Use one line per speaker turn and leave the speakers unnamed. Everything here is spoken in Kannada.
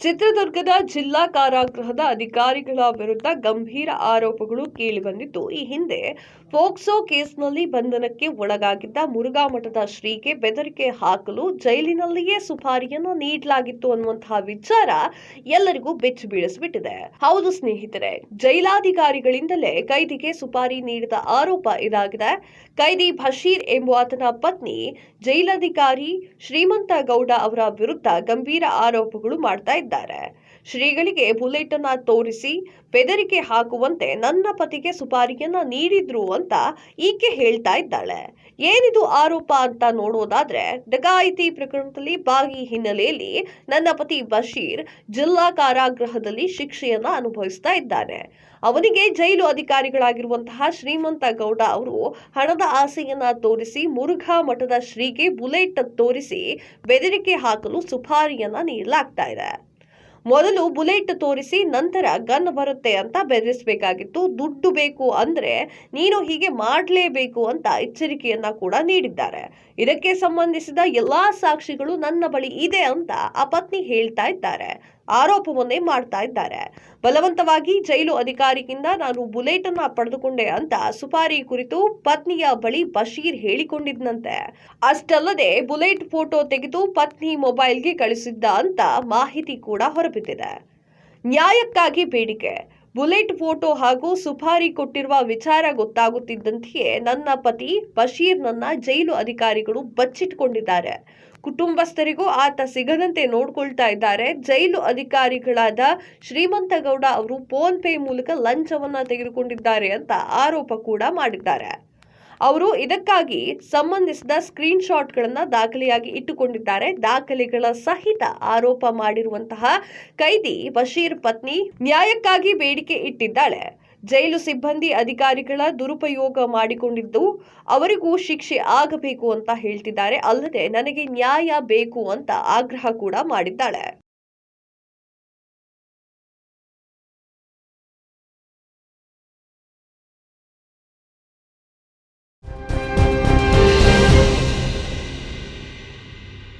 ಚಿತ್ರದುರ್ಗದ ಜಿಲ್ಲಾ ಕಾರಾಗೃಹದ ಅಧಿಕಾರಿಗಳ ವಿರುದ್ಧ ಗಂಭೀರ ಆರೋಪಗಳು ಕೇಳಿಬಂದಿದ್ದು ಈ ಹಿಂದೆ ಫೋಕ್ಸೋ ಕೇಸ್ನಲ್ಲಿ ಬಂಧನಕ್ಕೆ ಒಳಗಾಗಿದ್ದ ಮುರುಘಾ ಮಠದ ಶ್ರೀಗೆ ಬೆದರಿಕೆ ಹಾಕಲು ಜೈಲಿನಲ್ಲಿಯೇ ಸುಪಾರಿಯನ್ನು ನೀಡಲಾಗಿತ್ತು ಅನ್ನುವಂತಹ ವಿಚಾರ ಎಲ್ಲರಿಗೂ ಬೆಚ್ಚಿ ಬೀಳಿಸಿಬಿಟ್ಟಿದೆ. ಹೌದು ಸ್ನೇಹಿತರೆ, ಜೈಲಾಧಿಕಾರಿಗಳಿಂದಲೇ ಕೈದಿಗೆ ಸುಪಾರಿ ನೀಡಿದ ಆರೋಪ ಇದಾಗಿದೆ. ಕೈದಿ ಬಶೀರ್ ಎಂಬಾತನ ಪತ್ನಿ ಜೈಲಾಧಿಕಾರಿ ಶ್ರೀಮಂತ ಗೌಡ ಅವರ ವಿರುದ್ಧ ಗಂಭೀರ ಆರೋಪಗಳು ಮಾಡ್ತಾ ಶ್ರೀಗಳಿಗೆ ಬುಲೆಟ್ ಅನ್ನ ತೋರಿಸಿ ಬೆದರಿಕೆ ಹಾಕುವಂತೆ ನನ್ನ ಪತಿಗೆ ಸುಪಾರಿಯನ್ನ ನೀಡಿದ್ರು ಅಂತ ಈಕೆ ಹೇಳ್ತಾ ಇದ್ದಾಳೆ. ಏನಿದು ಆರೋಪ ಅಂತ ನೋಡೋದಾದ್ರೆ ಡಕಾಯಿತಿ ಪ್ರಕರಣದಲ್ಲಿ ಭಾಗಿ ಹಿನ್ನೆಲೆಯಲ್ಲಿ ನನ್ನ ಪತಿ ಬಶೀರ್ ಜಿಲ್ಲಾ ಕಾರಾಗೃಹದಲ್ಲಿ ಶಿಕ್ಷೆಯನ್ನ ಅನುಭವಿಸ್ತಾ ಇದ್ದಾನೆ. ಅವನಿಗೆ ಜೈಲು ಅಧಿಕಾರಿಗಳಾಗಿರುವಂತಹ ಶ್ರೀಮಂತ ಗೌಡ ಅವರು ಹಣದ ಆಸೆಯನ್ನ ತೋರಿಸಿ ಮುರುಘಾ ಮಠದ ಶ್ರೀಗೆ ಬುಲೆಟ್ ತೋರಿಸಿ ಬೆದರಿಕೆ ಹಾಕಲು ಸುಪಾರಿಯನ್ನ ನೀಡಲಾಗ್ತಾ ಇದೆ. ಮೊದಲು ಬುಲೆಟ್ ತೋರಿಸಿ ನಂತರ ಗನ್ ಬರುತ್ತೆ ಅಂತ ಬೆದರಿಸಬೇಕಾಗಿತ್ತು. ದುಡ್ಡು ಬೇಕು ಅಂದ್ರೆ ನೀನು ಹೀಗೆ ಮಾಡಲೇಬೇಕು ಅಂತ ಎಚ್ಚರಿಕೆಯನ್ನ ಕೂಡ ನೀಡಿದ್ದಾರೆ. ಇದಕ್ಕೆ ಸಂಬಂಧಿಸಿದ ಎಲ್ಲಾ ಸಾಕ್ಷಿಗಳು ನನ್ನ ಬಳಿ ಇದೆ ಅಂತ ಆ ಪತ್ನಿ ಹೇಳ್ತಾ ಇದ್ದಾರೆ. ಆರೋಪವನ್ನೇ ಮಾಡ್ತಾ ಇದ್ದಾರೆ. ಬಲವಂತವಾಗಿ ಜೈಲು ಅಧಿಕಾರಿಯಿಂದ ನಾನು ಬುಲೆಟ್ ಅನ್ನ ಪಡೆದುಕೊಂಡೆ ಅಂತ ಸುಪಾರಿ ಕುರಿತು ಪತ್ನಿಯ ಬಳಿ ಬಶೀರ್ ಹೇಳಿಕೊಂಡಿದ್ನಂತೆ. ಅಷ್ಟಲ್ಲದೆ ಬುಲೆಟ್ ಫೋಟೋ ತೆಗೆದು ಪತ್ನಿ ಮೊಬೈಲ್ಗೆ ಕಳಿಸಿದ್ದ ಅಂತ ಮಾಹಿತಿ ಕೂಡ ಹೊರಬಿದ್ದಿದೆ. ನ್ಯಾಯಕ್ಕಾಗಿ ಬೇಡಿಕೆ. ಬುಲೆಟ್ ಫೋಟೋ ಹಾಗೂ ಸುಪಾರಿ ಕೊಟ್ಟಿರುವ ವಿಚಾರ ಗೊತ್ತಾಗುತ್ತಿದ್ದಂತೆಯೇ ನನ್ನ ಪತಿ ಬಶೀರ್ನನ್ನ ಜೈಲು ಅಧಿಕಾರಿಗಳು ಬಚ್ಚಿಟ್ಕೊಂಡಿದ್ದಾರೆ. ಕುಟುಂಬಸ್ಥರಿಗೂ ಆತ ಸಿಗದಂತೆ ನೋಡ್ಕೊಳ್ತಾ ಇದ್ದಾರೆ. ಜೈಲು ಅಧಿಕಾರಿಗಳಾದ ಶ್ರೀಮಂತಗೌಡ ಅವರು ಫೋನ್ ಪೇ ಮೂಲಕ ಲಂಚವನ್ನ ತೆಗೆದುಕೊಂಡಿದ್ದಾರೆ ಅಂತ ಆರೋಪ ಕೂಡ ಮಾಡಿದ್ದಾರೆ. ಅವರು ಇದಕ್ಕಾಗಿ ಸಂಬಂಧಿಸಿದ ಸ್ಕ್ರೀನ್ ಶಾಟ್ಗಳನ್ನು ದಾಖಲೆಯಾಗಿ ಇಟ್ಟುಕೊಂಡಿದ್ದಾರೆ. ದಾಖಲೆಗಳ ಸಹಿತ ಆರೋಪ ಮಾಡಿರುವಂತಹ ಕೈದಿ ಬಶೀರ್ ಪತ್ನಿ ನ್ಯಾಯಕ್ಕಾಗಿ ಬೇಡಿಕೆ ಇಟ್ಟಿದ್ದಾಳೆ. ಜೈಲು ಸಿಬ್ಬಂದಿ ಅಧಿಕಾರಿಗಳ ದುರುಪಯೋಗ ಮಾಡಿಕೊಂಡಿದ್ದು ಅವರಿಗೂ ಶಿಕ್ಷೆ ಆಗಬೇಕು ಅಂತ ಹೇಳ್ತಿದ್ದಾರೆ. ಅಲ್ಲದೆ ನನಗೆ ನ್ಯಾಯ ಬೇಕು ಅಂತ ಆಗ್ರಹ ಕೂಡ ಮಾಡಿದ್ದಾಳೆ.